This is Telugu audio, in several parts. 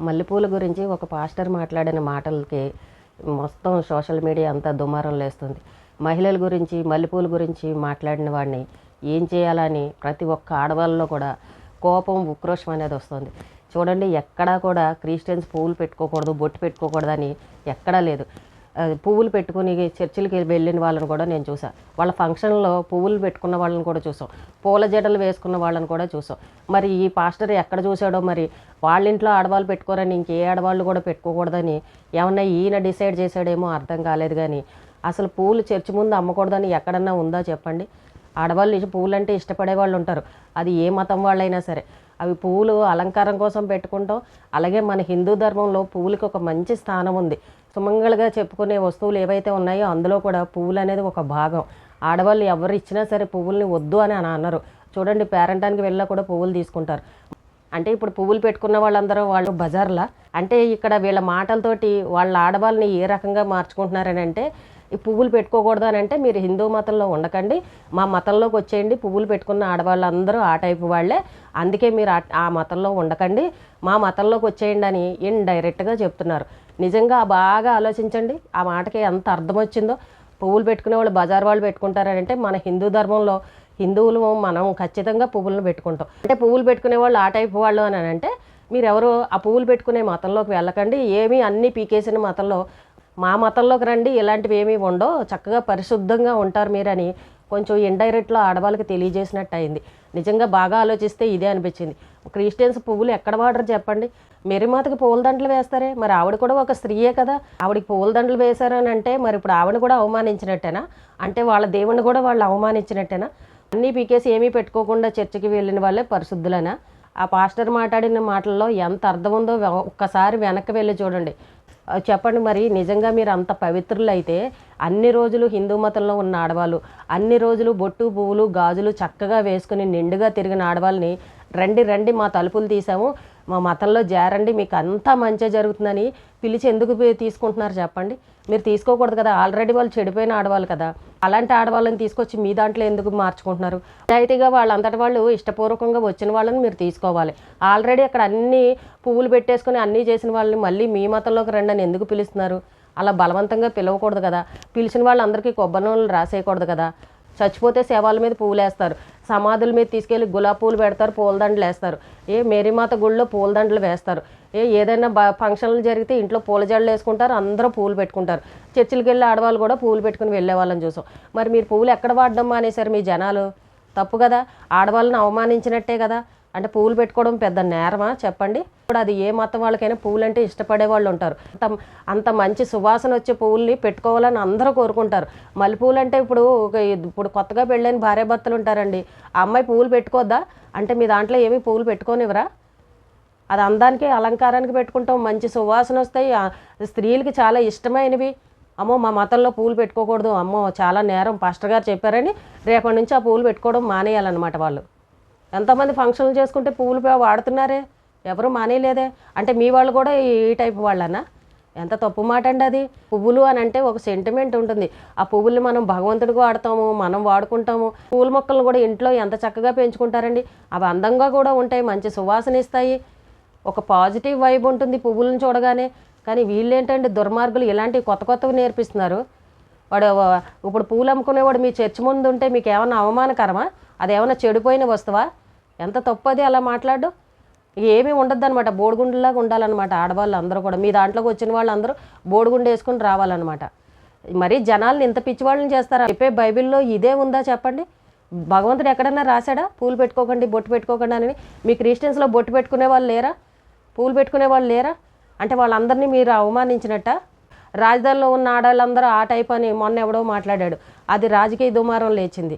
మల్లెపూల గురించి ఒక పాస్టర్ మాట్లాడిన మాటలకి మొత్తం సోషల్ మీడియా అంతా దుమారం లేస్తుంది. మహిళల గురించి మల్లెపూల గురించి మాట్లాడిన వాడిని ఏం చేయాలని ప్రతి ఒక్క ఆడవాళ్ళలో కూడా కోపం ఉక్రోషం అనేది వస్తుంది. చూడండి ఎక్కడా కూడా క్రిస్టియన్స్ పువ్వులు పెట్టుకోకూడదు బొట్టు పెట్టుకోకూడదని ఎక్కడా లేదు. పువ్వులు పెట్టుకుని చర్చిలకి వెళ్ళిన వాళ్ళని కూడా నేను చూసాను వాళ్ళ ఫంక్షన్లో పువ్వులు పెట్టుకున్న వాళ్ళని కూడా చూసాం పూల జడలు వేసుకున్న వాళ్ళని కూడా చూసాం మరి ఈ పాస్టర్ ఎక్కడ చూసాడో మరి వాళ్ళ ఇంట్లో ఆడవాళ్ళు పెట్టుకోరని ఇంకే ఆడవాళ్ళు కూడా పెట్టుకోకూడదని ఏమన్నా ఈయన డిసైడ్ చేశాడేమో అర్థం కాలేదు కానీ అసలు పూలు చర్చి ముందు అమ్మకూడదని ఎక్కడన్నా ఉందా చెప్పండి? ఆడవాళ్ళు పువ్వులు అంటే ఇష్టపడే వాళ్ళు ఉంటారు. అది ఏ మతం వాళ్ళైనా సరే. అవి పువ్వులు అలంకారం కోసం పెట్టుకుంటాం. అలాగే మన హిందూ ధర్మంలో పువ్వులకి ఒక మంచి స్థానం ఉంది. సుమంగళగా చెప్పుకునే వస్తువులు ఏవైతే ఉన్నాయో అందులో కూడా పువ్వులు అనేది ఒక భాగం. ఆడవాళ్ళు ఎవరు ఇచ్చినా సరే పువ్వుల్ని వద్దు అని అని అన్నారు చూడండి పేరంటానికి వెళ్ళినా కూడా పువ్వులు తీసుకుంటారు. అంటే ఇప్పుడు పువ్వులు పెట్టుకున్న వాళ్ళందరూ వాళ్ళు బజార్లా? అంటే ఇక్కడ వీళ్ళ మాటలతోటి వాళ్ళ ఆడవాళ్ళని ఏ రకంగా మార్చుకుంటున్నారని అంటే ఈ పువ్వులు పెట్టుకోకూడదు అని అంటే మీరు హిందూ మతంలో ఉండకండి. మా మతంలోకి వచ్చేయండి. పువ్వులు పెట్టుకున్న ఆడవాళ్ళందరూ ఆ టైపు వాళ్ళే. అందుకే మీరు ఆ- మతంలో ఉండకండి. మా మతంలోకి వచ్చేయండి అని ఇండైరెక్ట్గా చెప్తున్నారు. నిజంగా బాగా ఆలోచించండి. ఆ మాటకి ఎంత అర్థం వచ్చిందో. పువ్వులు పెట్టుకునే వాళ్ళు బజార్ వాళ్ళు పెట్టుకుంటారని అంటే మన హిందూ ధర్మంలో హిందువులు మనం ఖచ్చితంగా పువ్వులను పెట్టుకుంటాం. అంటే పువ్వులు పెట్టుకునే వాళ్ళు ఆ టైపు వాళ్ళు అని అంటే మీరు ఎవరు ఆ పువ్వులు పెట్టుకునే మతంలోకి వెళ్ళకండి. ఏమీ అన్నీ పీకేసిన మతంలో మా మతంలోకి రండి ఇలాంటివి ఏమీ ఉండవు. చక్కగా పరిశుద్ధంగా ఉంటారు మీరని కొంచెం ఇండైరెక్ట్లో ఆడవాళ్ళకి తెలియజేసినట్టు అయింది నిజంగా బాగా ఆలోచిస్తే ఇదే అనిపించింది. క్రిస్టియన్స్ పువ్వులు ఎక్కడ వాడరు చెప్పండి? మెరిమాతకి పూలదండలు వేస్తారే? మరి ఆవిడ కూడా ఒక స్త్రీయే కదా. ఆవిడకి పూలదండలు వేశారు అని అంటే మరి ఇప్పుడు ఆవిడ కూడా అవమానించినట్టేనా? అంటే వాళ్ళ దేవుణ్ణి కూడా వాళ్ళు అవమానించినట్టేనా? అన్నీ పీకేసి ఏమీ పెట్టుకోకుండా చర్చికి వెళ్ళిన వాళ్ళే పరిశుద్ధులనా? ఆ పాస్టర్ మాట్లాడిన మాటల్లో ఎంత అర్థం ఉందో ఒక్కసారి వెనక్కి వెళ్ళి చూడండి. చెప్పండి మరి నిజంగా మీరు అంత పవిత్రులు అయితే అన్ని రోజులు హిందూ మతంలో ఉన్న ఆడవాళ్ళు అన్ని రోజులు బొట్టు పువ్వులు గాజులు చక్కగా వేసుకుని నిండుగా తిరిగిన ఆడవాళ్ళని రండి రండి మా తలుపులు తీసాము మా మతంలో జారండి మీకు అంతా మంచి జరుగుతుందని పిలిచి ఎందుకు తీసుకుంటున్నారు చెప్పండి. మీరు తీసుకోకూడదు కదా ఆల్రెడీ వాళ్ళు చెడిపోయిన ఆడవాళ్ళు కదా. అలాంటి ఆడవాళ్ళని తీసుకొచ్చి మీ దాంట్లో ఎందుకు మార్చుకుంటున్నారు? నిజాయితీగా వాళ్ళంతటి వాళ్ళు ఇష్టపూర్వకంగా వచ్చిన వాళ్ళని మీరు తీసుకోవాలి. ఆల్రెడీ అక్కడ అన్ని పువ్వులు పెట్టేసుకుని అన్నీ చేసిన వాళ్ళని మళ్ళీ మీ మతంలోకి రండి అని ఎందుకు పిలుస్తున్నారు? అలా బలవంతంగా పిలవకూడదు కదా. పిలిచిన వాళ్ళందరికీ కొబ్బరి నూనెలు రాసేయకూడదు కదా. చచ్చిపోతే శవాల మీద పువ్వులు వేస్తారు సమాధుల మీద తీసుకెళ్ళి గులాబీ పూలు పెడతారు పూలదండలు వేస్తారు. ఏ మేరీమాత గుళ్ళో పూలదండలు వేస్తారు. ఏ ఏదైనా బ ఫంక్షన్లు జరిగితే ఇంట్లో పూల జడలు వేసుకుంటారు అందరూ పూలు పెట్టుకుంటారు. చర్చిలకు వెళ్ళి ఆడవాళ్ళు కూడా పూలు పెట్టుకుని వెళ్ళే వాళ్ళని చూసాం. మరి మీరు పూలు ఎక్కడ వాడడం మానేశారు మీ జనాలు? తప్పు కదా. ఆడవాళ్ళని అవమానించినట్టే కదా. అంటే పూలు పెట్టుకోవడం పెద్ద నేరమా? చెప్పండి. ఇప్పుడు అది ఏ మతం వాళ్ళకైనా పువ్వులు అంటే ఇష్టపడే వాళ్ళు ఉంటారు. అంత అంత మంచి సువాసన వచ్చే పువ్వుల్ని పెట్టుకోవాలని అందరూ కోరుకుంటారు. మల్లెపూలు అంటే ఇప్పుడు ఒక ఇప్పుడు కొత్తగా పెళ్ళైన భార్యాభర్తలు ఉంటారండి. ఆ అమ్మాయి పువ్వులు పెట్టుకోద్దా? అంటే మీ దాంట్లో ఏమీ పువ్వులు పెట్టుకోనివరా అది అందానికి అలంకారానికి పెట్టుకుంటాం. మంచి సువాసన వస్తాయి. స్త్రీలకి చాలా ఇష్టమైనవి. అమ్మో మా మతంలో పూలు పెట్టుకోకూడదు. అమ్మో చాలా నేరం. పాస్టర్ గారు చెప్పారని రేపటి నుంచి ఆ పూలు పెట్టుకోవడం మానేయాలన్నమాట వాళ్ళు. ఎంతమంది ఫంక్షన్లు చేసుకుంటే పువ్వులు వాడుతున్నారే? ఎవరు మానేయలేదే? అంటే మీ వాళ్ళు కూడా ఈ టైప్ వాళ్ళనా? ఎంత తప్పు మాట అండి అది. పువ్వులు అని అంటే ఒక సెంటిమెంట్ ఉంటుంది. ఆ పువ్వుల్ని మనం భగవంతుడికి వాడతాము మనం వాడుకుంటాము. పూల మొక్కలను కూడా ఇంట్లో ఎంత చక్కగా పెంచుకుంటారండి. అవి అందంగా కూడా ఉంటాయి మంచి సువాసన ఇస్తాయి. ఒక పాజిటివ్ వైబ్ ఉంటుంది పువ్వులను చూడగానే. కానీ వీళ్ళేంటండి దుర్మార్గులు ఇలాంటివి కొత్త కొత్తవి నేర్పిస్తున్నారు. వాడు ఇప్పుడు పూలు అమ్ముకునేవాడు మీ చర్చి ముందు ఉంటే మీకు ఏమన్నా అవమానకరమా? అదేమన్నా చెడిపోయిన వస్తువా? ఎంత తప్పది అలా మాట్లాడు? ఏమీ ఉండద్దు అనమాట బోడిగుండులాగా ఉండాలన్నమాట ఆడవాళ్ళు అందరూ కూడా. మీ దాంట్లోకి వచ్చిన వాళ్ళందరూ బోడిగుండు వేసుకుని రావాలన్నమాట. మరి జనాలు ఇంత పిచ్చివాళ్ళని చేస్తారా? చెప్పే బైబిల్లో ఇదే ఉందా చెప్పండి? భగవంతుడు ఎక్కడన్నా రాశాడా? పూలు పెట్టుకోకండి బొట్టు పెట్టుకోకండి అని. మీ క్రిస్టియన్స్లో బొట్టు పెట్టుకునే వాళ్ళు లేరా? పూలు పెట్టుకునే వాళ్ళు లేరా? అంటే వాళ్ళందరినీ మీరు అవమానించినట్ట? రాజధానిలో ఉన్న ఆడవాళ్ళందరూ ఆ టైప్ అని మొన్న ఎవడో మాట్లాడాడు. అది రాజకీయ దుమారం లేచింది.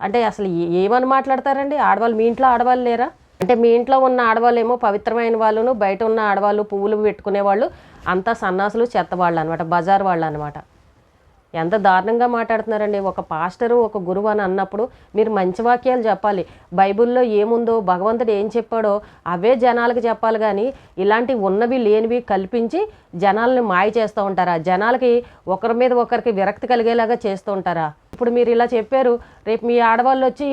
అంటే అసలు ఏ- ఏమని మాట్లాడతారండి? ఆడవాళ్ళు మీ ఇంట్లో ఆడవాళ్ళు లేరా? అంటే మీ ఇంట్లో ఉన్న ఆడవాళ్ళు ఏమో పవిత్రమైన వాళ్ళను బయట ఉన్న ఆడవాళ్ళు పువ్వులు పెట్టుకునే వాళ్ళు అంతా సన్నాసులు చెత్త వాళ్ళు అనమాట బజార్ వాళ్ళు అనమాట ఎంత దారుణంగా మాట్లాడుతున్నారండి? ఒక పాస్టరు ఒక గురువు అని అన్నప్పుడు మీరు మంచి వాక్యాలు చెప్పాలి. బైబిల్లో ఏముందో భగవంతుడు ఏం చెప్పాడో అవే జనాలకు చెప్పాలి కానీ ఇలాంటి ఉన్నవి లేనివి కల్పించి జనాలను మాయ చేస్తూ ఉంటారా? జనాలకి ఒకరి మీద ఒకరికి విరక్తి కలిగేలాగా చేస్తూ ఉంటారా? ఇప్పుడు మీరు ఇలా చెప్పారు రేపు మీ ఆడవాళ్ళు వచ్చి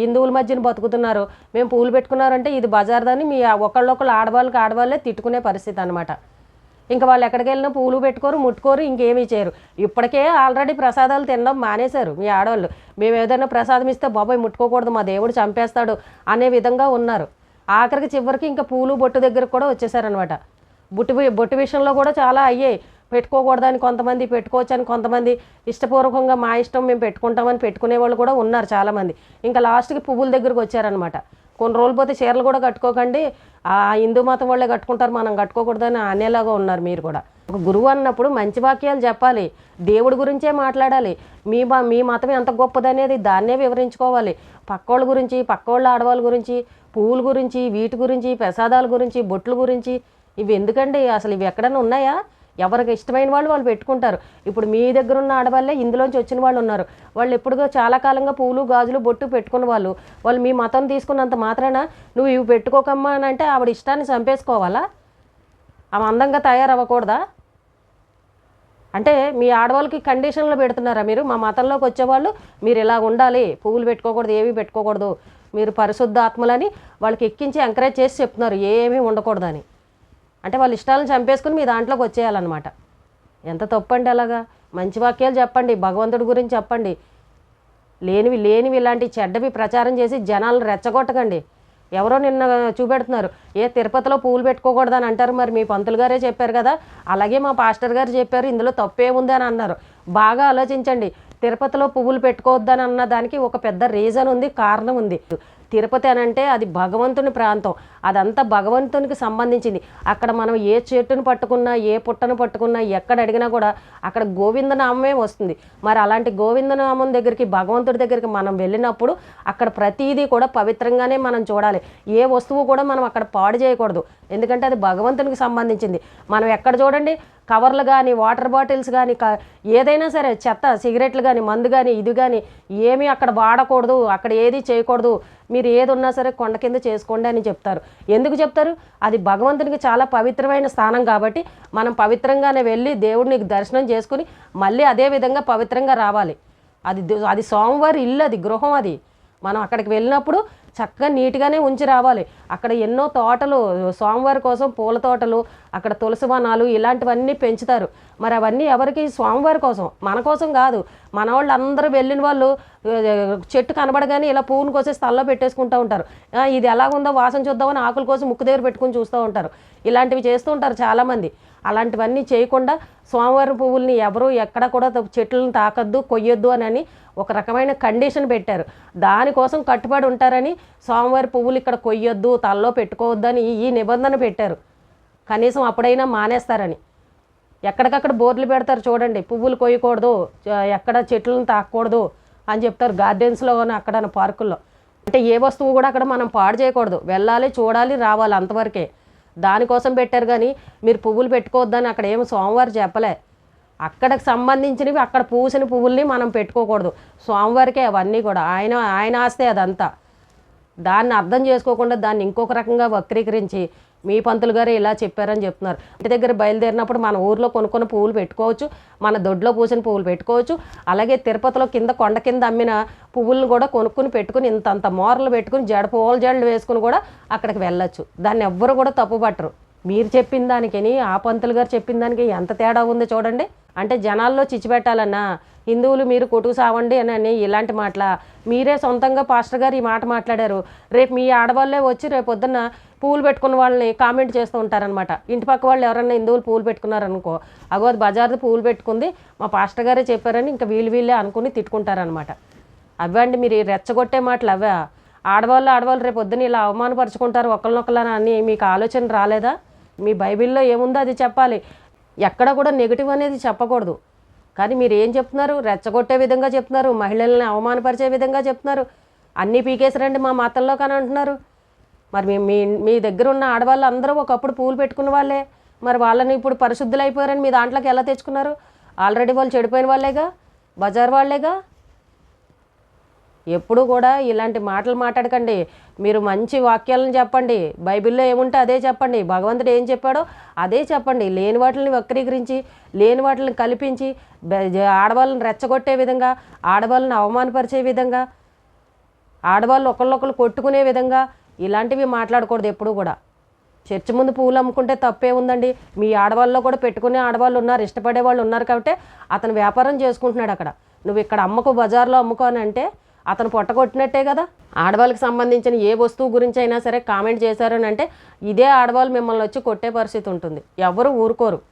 హిందువుల మధ్యన బతుకుతున్నారు మేము పూలు పెట్టుకున్నారంటే ఇది బజార్దని మీ ఒకళ్ళొకళ్ళు ఆడవాళ్ళకి ఆడవాళ్ళే తిట్టుకునే పరిస్థితి అనమాట ఇంకా వాళ్ళు ఎక్కడికి వెళ్ళినా పూలు పెట్టుకోరు ముట్టుకోరు ఇంకేమీ చేయరు. ఇప్పటికే ఆల్రెడీ ప్రసాదాలు తినడం మానేశారు మీ ఆడవాళ్ళు. మేము ఏదైనా ప్రసాదం ఇస్తే బాబాయ్ ముట్టుకోకూడదు మా దేవుడు చంపేస్తాడు అనే విధంగా ఉన్నారు. ఆఖరికి చివరికి ఇంకా పూలు బొట్టు దగ్గరకు కూడా వచ్చేసారనమాట బొట్టు బొట్టు విషయంలో కూడా చాలా అయ్యాయి. పెట్టుకోకూడదని కొంతమంది పెట్టుకోవచ్చని కొంతమంది ఇష్టపూర్వకంగా మా ఇష్టం మేము పెట్టుకుంటామని పెట్టుకునే వాళ్ళు కూడా ఉన్నారు చాలామంది. ఇంకా లాస్ట్కి పువ్వుల దగ్గరకు వచ్చారనమాట కొన్ని రోజులు పోతే చీరలు కూడా కట్టుకోకండి. ఆ హిందూ మతం వాళ్ళే కట్టుకుంటారు మనం కట్టుకోకూడదని అనేలాగా ఉన్నారు మీరు కూడా. ఒక గురువు అన్నప్పుడు మంచి వాక్యాలు చెప్పాలి. దేవుడి గురించే మాట్లాడాలి. మీ మా మీ మతం ఎంత గొప్పదనేది దాన్నే వివరించుకోవాలి. పక్కోళ్ళ గురించి పక్కోళ్ళ ఆడవాళ్ళ గురించి పువ్వుల గురించి వీటి గురించి ప్రసాదాల గురించి బొట్ల గురించి ఇవి ఎందుకండి? అసలు ఇవి ఎక్కడైనా ఉన్నాయా? ఎవరికి ఇష్టమైన వాళ్ళు వాళ్ళు పెట్టుకుంటారు. ఇప్పుడు మీ దగ్గర ఉన్న ఆడవాళ్ళే ఇందులోంచి వచ్చిన వాళ్ళు ఉన్నారు. వాళ్ళు ఎప్పుడుగో చాలా కాలంగా పూలు గాజులు బొట్టు పెట్టుకున్న వాళ్ళు. వాళ్ళు మీ మతం తీసుకున్నంత మాత్రాన నువ్వు ఇవి పెట్టుకోకమ్మా అని అంటే ఆవిడ ఇష్టాన్ని చంపేసుకోవాలా? ఆమె అందంగా తయారవ్వకూడదా? అంటే మీ ఆడవాళ్ళకి కండిషన్లు పెడుతున్నారా మీరు? మా మతంలోకి వచ్చేవాళ్ళు మీరు ఇలా ఉండాలి పువ్వులు పెట్టుకోకూడదు ఏమీ పెట్టుకోకూడదు. మీరు పరిశుద్ధ ఆత్మలని వాళ్ళకి ఎక్కించి ఎంకరేజ్ చేసి చెప్తున్నారు ఏమీ ఉండకూడదని. అంటే వాళ్ళ ఇష్టాలను చంపేసుకుని మీ దాంట్లోకి వచ్చేయాలన్నమాట. ఎంత తప్పండి అలాగా? మంచి వాక్యాలు చెప్పండి భగవంతుడి గురించి చెప్పండి. లేనివి లేనివి ఇలాంటి చెడ్డవి ప్రచారం చేసి జనాలను రెచ్చగొట్టకండి. ఎవరో నిన్న చూపెడుతున్నారు ఏ తిరుపతిలో పూలు పెట్టుకోకూడదని అంటారు మరి మీ పంతులు గారే చెప్పారు కదా? అలాగే మా పాస్టర్ గారు చెప్పారు ఇందులో తప్పేముంది అని అన్నారు. బాగా ఆలోచించండి తిరుపతిలో పువ్వులు పెట్టుకోవద్దని అన్న దానికి ఒక పెద్ద రీజన్ ఉంది కారణం ఉంది. తిరుపతి అని అంటే అది భగవంతుని ప్రాంతం. అదంతా భగవంతునికి సంబంధించింది. అక్కడ మనం ఏ చెట్టును పట్టుకున్నా ఏ పుట్టను పట్టుకున్నా ఎక్కడ అడిగినా కూడా అక్కడ గోవిందనామమే వస్తుంది. మరి అలాంటి గోవిందనామం దగ్గరికి భగవంతుడి దగ్గరికి మనం వెళ్ళినప్పుడు అక్కడ ప్రతిదీ కూడా పవిత్రంగానే మనం చూడాలి. ఏ వస్తువు కూడా మనం అక్కడ పాడు చేయకూడదు. ఎందుకంటే అది భగవంతునికి సంబంధించింది. మనం ఎక్కడ చూడండి? కవర్లు కానీ వాటర్ బాటిల్స్ కానీ క ఏదైనా సరే చెత్త సిగరెట్లు కానీ మందు కానీ ఇది కానీ ఏమీ అక్కడ వాడకూడదు అక్కడ ఏది చేయకూడదు మీరు ఏది ఉన్నా సరే కొండ కింద చేసుకోండి అని చెప్తారు. ఎందుకు చెప్తారు? అది భగవంతునికి చాలా పవిత్రమైన స్థానం కాబట్టి మనం పవిత్రంగానే వెళ్ళి దేవుడిని దర్శనం చేసుకుని మళ్ళీ అదే విధంగా పవిత్రంగా రావాలి. అది అది సోమవారి ఇల్లు అది గృహం అది. మనం అక్కడికి వెళ్ళినప్పుడు చక్కగా నీట్గానే ఉంచి రావాలి. అక్కడ ఎన్నో తోటలు సోమవారి కోసం పూల తోటలు అక్కడ తులసి వనాలు ఇలాంటివన్నీ పెంచుతారు. మరి అవన్నీ ఎవరికి? స్వామివారి కోసం. మన కోసం కాదు. మన వాళ్ళు అందరూ వెళ్ళిన వాళ్ళు చెట్టు కనబడగానే ఇలా పువ్వును కోసే స్థల్లో పెట్టేసుకుంటూ ఉంటారు. ఇది ఇది ఎలాగుందో వాసన చూద్దామని ఆకుల కోసం ముక్కు దగ్గర పెట్టుకుని చూస్తూ ఉంటారు. ఇలాంటివి చేస్తూ ఉంటారు చాలామంది. అలాంటివన్నీ చేయకుండా స్వామివారి పువ్వుల్ని ఎవరు ఎక్కడ కూడా చెట్లను తాకద్దు కొయ్యొద్దు అని అని ఒక రకమైన కండిషన్ పెట్టారు. దానికోసం కట్టుబడి ఉంటారని స్వామివారి పువ్వులు ఇక్కడ కొయ్యొద్దు తలలో పెట్టుకోవద్దని అని ఈ నిబంధన పెట్టారు. కనీసం అప్పుడైనా మానేస్తారని. ఎక్కడికక్కడ బోర్లు పెడతారు చూడండి పువ్వులు కొయ్యకూడదు ఎక్కడ చెట్లను తాకూడదు అని చెప్తారు గార్డెన్స్లో కానీ అక్కడ పార్కుల్లో. అంటే ఏ వస్తువు కూడా అక్కడ మనం పాడు చేయకూడదు. వెళ్ళాలి చూడాలి రావాలి అంతవరకే. దానికోసం పెట్టారు కానీ మీరు పువ్వులు పెట్టుకోవద్దని అక్కడ ఏమి సోమవారం చెప్పలే. అక్కడికి సంబంధించినవి అక్కడ పూసిన పువ్వుల్ని మనం పెట్టుకోకూడదు. సోమవారికే అవన్నీ కూడా. ఆయన ఆయన ఆస్తే అదంతా. దాన్ని అర్థం చేసుకోకుండా దాన్ని ఇంకొక రకంగా వక్రీకరించి మీ పంతులు గారు ఇలా చెప్పారని చెప్తున్నారు. ఇంటి దగ్గర బయలుదేరినప్పుడు మన ఊర్లో కొనుక్కున్న పువ్వులు పెట్టుకోవచ్చు మన దొడ్లో పూసిన పువ్వులు పెట్టుకోవచ్చు అలాగే తిరుపతిలో కింద కొండ కింద అమ్మిన పువ్వులను కూడా కొనుక్కుని పెట్టుకుని ఇంత అంత మోరలు పెట్టుకుని జడ పూల జడలు వేసుకుని కూడా అక్కడికి వెళ్ళొచ్చు. దాన్ని ఎవ్వరు కూడా తప్పు పట్టరు మీరు చెప్పిన దానికని ఆ పంతులు గారు చెప్పిన దానికి ఎంత తేడా ఉందో చూడండి. అంటే జనాల్లో చిచ్చిపెట్టాలన్నా హిందువులు మీరు కొట్టుకు సావండి అని అని ఇలాంటి మాటల. మీరే సొంతంగా పాస్టర్ గారు ఈ మాట మాట్లాడారు. రేపు మీ ఆడవాళ్ళే వచ్చి రేపు పొద్దున్న పూలు పెట్టుకున్న వాళ్ళని కామెంట్ చేస్తూ ఉంటారనమాట ఇంటి పక్క వాళ్ళు ఎవరైనా హిందువులు పూలు పెట్టుకున్నారనుకో అగో అది బజార్ది పూలు పెట్టుకుంది మా పాస్టర్ గారే చెప్పారని ఇంకా వీళ్ళు వీళ్ళే అనుకుని తిట్టుకుంటారనమాట అవ్వండి మీరు రెచ్చగొట్టే మాటలు అవే ఆడవాళ్ళు ఆడవాళ్ళు రేపు పొద్దున ఇలా అవమానపరుచుకుంటారు ఒకరినొకళ్ళని అని మీకు ఆలోచన రాలేదా? మీ బైబిల్లో ఏముందో అది చెప్పాలి. ఎక్కడ కూడా నెగిటివ్ అనేది చెప్పకూడదు. కానీ మీరు ఏం చెప్తున్నారు? రెచ్చగొట్టే విధంగా చెప్తున్నారు. మహిళల్ని అవమానపరిచే విధంగా చెప్తున్నారు. అన్నీ పీకేసరండి మా మతంలో కానీ అంటున్నారు. మరి మీ మీ మీ దగ్గర ఉన్న ఆడవాళ్ళు అందరూ ఒకప్పుడు పూలు పెట్టుకున్న వాళ్ళే. మరి వాళ్ళని ఇప్పుడు పరిశుద్ధులు అయిపోయారని మీ దాంట్లోకి ఎలా తెచ్చుకున్నారు? ఆల్రెడీ వాళ్ళు చెడిపోయిన వాళ్ళేగా? బజార్ వాళ్ళేగా? ఎప్పుడు కూడా ఇలాంటి మాటలు మాట్లాడకండి. మీరు మంచి వాక్యాలను చెప్పండి. బైబిల్లో ఏముంటే అదే చెప్పండి. భగవంతుడు ఏం చెప్పాడో అదే చెప్పండి. లేని వాటిని వక్రీకరించి లేని వాటిని కల్పించి ఆడవాళ్ళని రెచ్చగొట్టే విధంగా ఆడవాళ్ళని అవమానపరిచే విధంగా ఆడవాళ్ళు ఒకళ్ళొకళ్ళు కొట్టుకునే విధంగా ఇలాంటివి మాట్లాడకూడదు ఎప్పుడు కూడా. చర్చి ముందు పువ్వులు అమ్ముకుంటే తప్పే ఉందండి. మీ ఆడవాళ్ళలో కూడా పెట్టుకునే ఆడవాళ్ళు ఉన్నారు ఇష్టపడే వాళ్ళు ఉన్నారు కాబట్టి అతను వ్యాపారం చేసుకుంటున్నాడు అక్కడ. నువ్వు ఇక్కడ అమ్మకు బజార్లో అమ్ముకో అని అంటే అతను పొట్టగొట్టినట్టే కదా? ఆడవాళ్ళకి సంబంధించిన ఏ వస్తువు గురించి అయినా సరే కామెంట్ చేశారని అంటే ఇదే ఆడవాళ్ళు మిమ్మల్ని వచ్చి కొట్టే పరిస్థితి ఉంటుంది. ఎవరు ఊరుకోరు.